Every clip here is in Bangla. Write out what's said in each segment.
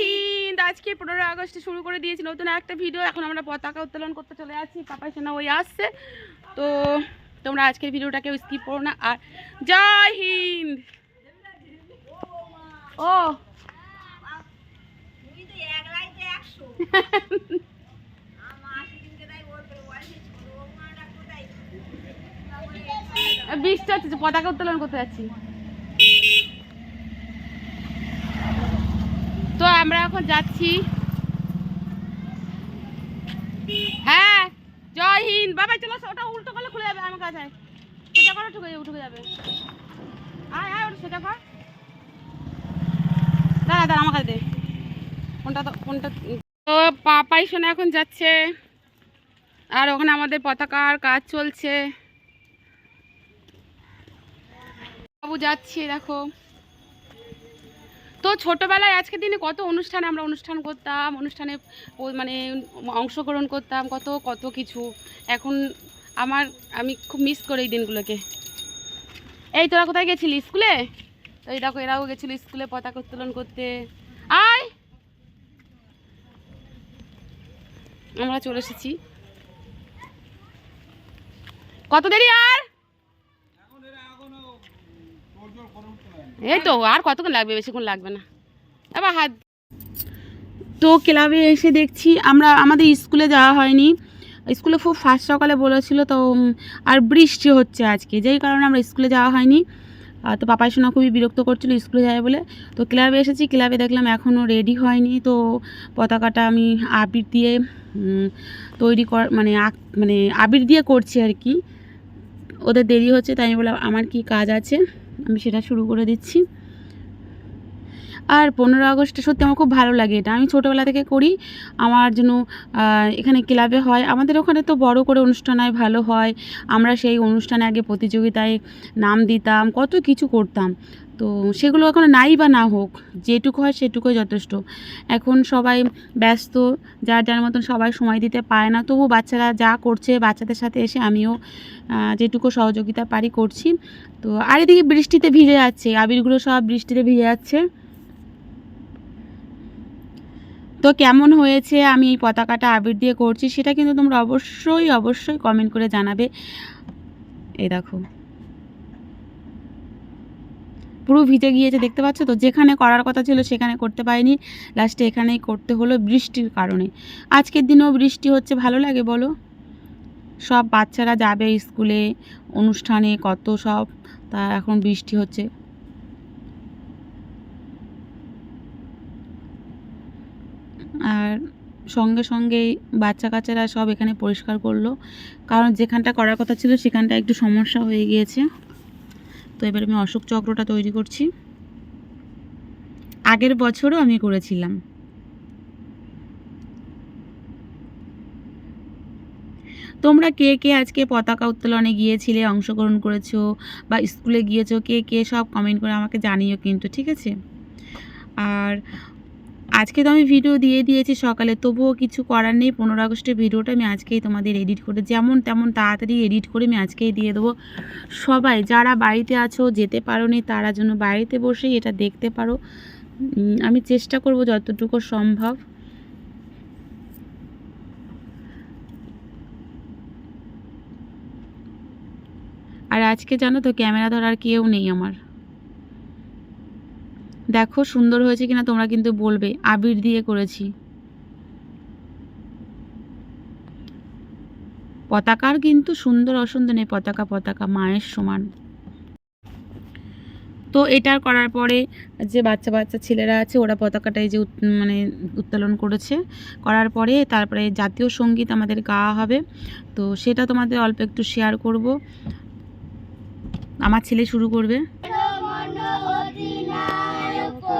হিন্দ। আজকে পনেরোই আগস্টে শুরু করে দিয়েছি নতুন একটা ভিডিও এখন আমরা পতাকা উত্তোলন করতে চলে যাচ্ছি। পাপাই সোনা ওই আসছে। তো তোমরা আজকের ভিডিওটা কেউ স্কিপ করো না। আর জয় হিন্দ। ও। বৃষ্টি হচ্ছে, পতাকা উত্তোলন করতে যাচ্ছি তো আমরা এখন যাচ্ছি। হ্যাঁ জয় হিন্দ। বাবা, চলো, ওটা উল্টো করলে খুলে যাবে আমার কাছে। সেটা করো, ঠুকে যাবে উঠে যাবে। আয় আয়, ওটা সেটা কর। দাঁড়া দাঁড়া, আমার কাছে কোনটা তো কোনটা? তো, পাপাই শোনা এখন যাচ্ছে। আর ওখানে আমাদের পতাকার কাজ চলছে। বাবু যাচ্ছি, দেখো। তো ছোটোবেলায় আজকের দিনে কত অনুষ্ঠান আমরা অনুষ্ঠান করতাম, অনুষ্ঠানে মানে অংশগ্রহণ করতাম, কত কত কিছু। এখন আমার, আমি খুব মিস করি এই দিনগুলোকে। এই তোরা কোথায় গেছিলি? স্কুলে? তো এই দেখো, এরাও গেছিল স্কুলে পতাকা উত্তোলন করতে। আয়! আমরা চলে এসেছি। কত দেরি? আর এই তো, আর কতক্ষণ লাগবে? বেশিক্ষণ লাগবে না। এবার হাত তো ক্লাবে এসে দেখছি, আমরা আমাদের স্কুলে যাওয়া হয়নি। স্কুলে খুব ফার্স্ট সকালে বলেছিল, তো আর বৃষ্টি হচ্ছে আজকে। যেই কারণে আমরা স্কুলে যাওয়া হয়নি। তো পাপাই শোনা খুবই বিরক্ত করছিল স্কুলে যাবে বলে। তো ক্লাবে এসেছি, ক্লাবে দেখলাম এখনও রেডি হয়নি। তো পতাকাটা আমি আবির দিয়ে তৈরি কর মানে মানে আবির দিয়ে করছি আর কি। ওদের দেরি হচ্ছে, তাই আমি বললাম, আমার কি কাজ আছে? আমি সেটা শুরু করে দিচ্ছি। আর পনেরো আগস্টে সত্যি আমার খুব ভালো লাগে এটা। আমি ছোটোবেলা থেকে করি। আমার জন্য এখানে ক্লাবে হয়। আমাদের ওখানে তো বড় করে অনুষ্ঠান হয়, ভালো হয়। আমরা সেই অনুষ্ঠানে আগে প্রতিযোগিতায় নাম দিতাম, কত কিছু করতাম। তো সেগুলো এখন নাই বা না হোক, যেটুকু হয় সেটুকুই যথেষ্ট। এখন সবাই ব্যস্ত, যার যার মতন সবাই সময় দিতে পারে না তবু বাচ্চারা যা করছে বাচ্চাদের সাথে এসে আমিও যেটুকু সহযোগিতা পারি করছি। তো আর এদিকে বৃষ্টিতে ভিজে যাচ্ছে, আবিরগুলো সব বৃষ্টিতে ভিজে যাচ্ছে। তো কেমন হয়েছে আমি এই পতাকাটা আবির দিয়ে করছি, সেটা কিন্তু তোমরা অবশ্যই অবশ্যই কমেন্ট করে জানাবে। এই দেখো। পুরো ভিজে গিয়েছে, দেখতে পাচ্ছ তো? যেখানে করার কথা ছিল সেখানে করতে পারিনি। লাস্টে এখানেই করতে হলো বৃষ্টির কারণে। আজকের দিনেও বৃষ্টি হচ্ছে, ভালো লাগে বলো? সব বাচ্চারা যাবে স্কুলে, অনুষ্ঠানে, কত সব, তা এখন বৃষ্টি হচ্ছে। আর সঙ্গে সঙ্গে বাচ্চা কাচ্চারা সব এখানে পরিষ্কার করল। কারণ যেখানটা করার কথা ছিল সেখানটা একটু সমস্যা হয়ে গিয়েছে। তো এবার আমি অশোক চক্রটা তৈরি করছি। আগের বছরও আমি করেছিলাম। তোমরা কে কে আজকে পতাকা উত্তোলনে গিয়েছিলে, অংশগ্রহণ করেছ বা স্কুলে গিয়েছো, কে কে সব কমেন্ট করে আমাকে জানিও কিন্তু, ঠিক আছে? আর আজকে তো আমি ভিডিও দিয়ে দিয়েছি সকালে, তবুও কিছু করার নেই। পনেরো আগস্টের ভিডিওটা আমি আজকেই তোমাদের এডিট করে, যেমন তেমন তাড়াতাড়ি এডিট করে আমি আজকেই দিয়ে দেবো। সবাই, যারা বাড়িতে আছো, যেতে পারো নি তারা যেন বাড়িতে বসেই এটা দেখতে পারো। আমি চেষ্টা করব যতটুকু সম্ভব। আর আজকে জানো তো, ক্যামেরা ধরার কেউ নেই আমার। দেখো সুন্দর হয়েছে কিনা তোমরা কিন্তু বলবে। আবির দিয়ে করেছি। পতাকার কিন্তু সুন্দর অসুন্দর নেই, পতাকা পতাকা, মায়ের সমান। তো এটার করার পরে যে বাচ্চা বাচ্চা ছেলেরা আছে, ওরা পতাকাটা এই যে মানে উত্তোলন করেছে। করার পরে তারপরে জাতীয় সংগীত আমাদের গাওয়া হবে। তো সেটা তোমাদের অল্প একটু শেয়ার করব। আমার ছেলে শুরু করবে।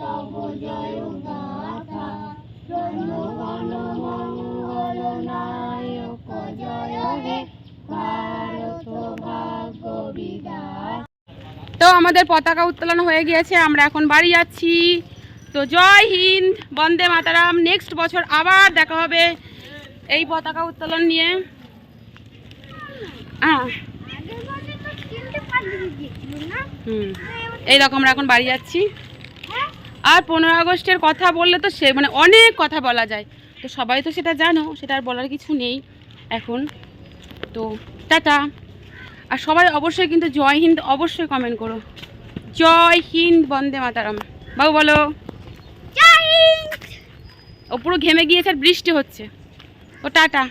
তব জয় গাথা জনগণ মঙ্গল নায়ক জয় রে ভারত ভাগ্য বিদাস তো আমাদের পতাকা উত্তোলন হয়ে গিয়েছে, আমরা এখন বাড়ি যাচ্ছি। তো জয় হিন্দ, বন্দে মাতারাম। নেক্সট বছর আবার দেখা হবে এই পতাকা উত্তোলন নিয়ে। হ্যাঁ হুম। এই রকম আমরা এখন বাড়ি যাচ্ছি। আর পনেরো আগস্টের কথা বললে তো সে মানে অনেক কথা বলা যায়। তো সবাই তো সেটা জানো সেটা আর বলার কিছু নেই এখন। তো টাটা। আর সবাই অবশ্যই কিন্তু জয় হিন্দ অবশ্যই কমেন্ট করো। জয় হিন্দ বন্দে মাতারাম। বাবু বলো। ও পুরো ঘেমে গিয়েছে আর বৃষ্টি হচ্ছে। ও টাটা।